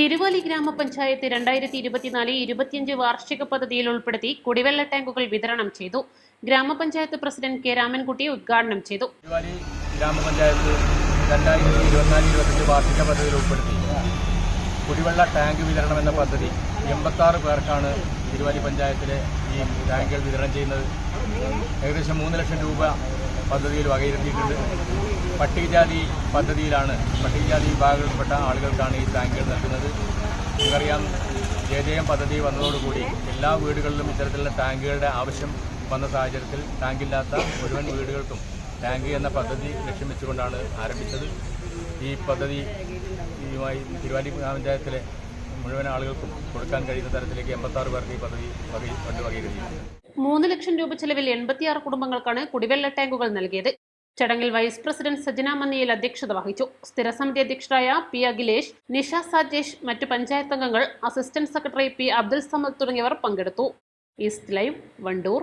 Thiruvali grama panchayat രണ്ടായിരത്തി ഇരുപത്തിനാല് ഇരുപത്തിയഞ്ച് വാർഷിക പദ്ധതിയിൽ ഉൾപ്പെടുത്തി കുടിവെള്ള ടാങ്കുകൾ വിതരണം ചെയ്തു. ഗ്രാമപഞ്ചായത്ത് പ്രസിഡന്റ് കെ രാമൻകുട്ടി ഉദ്ഘാടനം ചെയ്തു. വാർഷിക പദ്ധതിയിൽ ഉൾപ്പെടുത്തി. കുടിവെള്ള ടാങ്ക് വിതരണം എന്ന പദ്ധതി എൺപത്താറ് പേർക്കാണ് തിരുവാലി പഞ്ചായത്തിലെ ഈ ടാങ്കുകൾ വിതരണം ചെയ്യുന്നത്. ഏകദേശം മൂന്ന് ലക്ഷം രൂപ പദ്ധതിയിൽ വകയിരുത്തിയിട്ടുണ്ട്. പട്ടികജാതി പദ്ധതിയിലാണ്. പട്ടികജാതി വിഭാഗത്തിൽപ്പെട്ട ആളുകൾക്കാണ് ഈ ടാങ്കുകൾ നൽകുന്നത്. നിങ്ങൾക്കറിയാം ജെ ജെ എം പദ്ധതി വന്നതോടുകൂടി എല്ലാ വീടുകളിലും ഇത്തരത്തിലുള്ള ടാങ്കുകളുടെ ആവശ്യം വന്ന സാഹചര്യത്തിൽ ടാങ്കില്ലാത്ത മുഴുവൻ വീടുകൾക്കും ടാങ്ക് എന്ന പദ്ധതി ലക്ഷ്യം വെച്ചുകൊണ്ടാണ് ആരംഭിച്ചത്. ഈ പദ്ധതി ഇതുമായി തിരുവാലി ഗ്രാമപഞ്ചായത്തിലെ മുഴുവൻ ആളുകൾക്കും കൊടുക്കാൻ കഴിയുന്ന തരത്തിലേക്ക് എൺപത്താറ് പേർക്ക് ഈ പദ്ധതി ഫണ്ട് മൂന്ന് ലക്ഷം രൂപ ചെലവിൽ എൺപത്തിയാറ് കുടുംബങ്ങൾക്കാണ് കുടിവെള്ള ടാങ്കുകൾ നൽകിയത്. ചടങ്ങിൽ വൈസ് പ്രസിഡന്റ് സജന മന്നിയിൽ അധ്യക്ഷത വഹിച്ചു. സ്ഥിരസമിതി അധ്യക്ഷരായ പി അഖിലേഷ് നിഷ സാജേഷ് മറ്റു പഞ്ചായത്ത് അംഗങ്ങൾ assistant secretary P Abdul Samad തുടങ്ങിയവർ പങ്കെടുത്തു. East live Wandoor.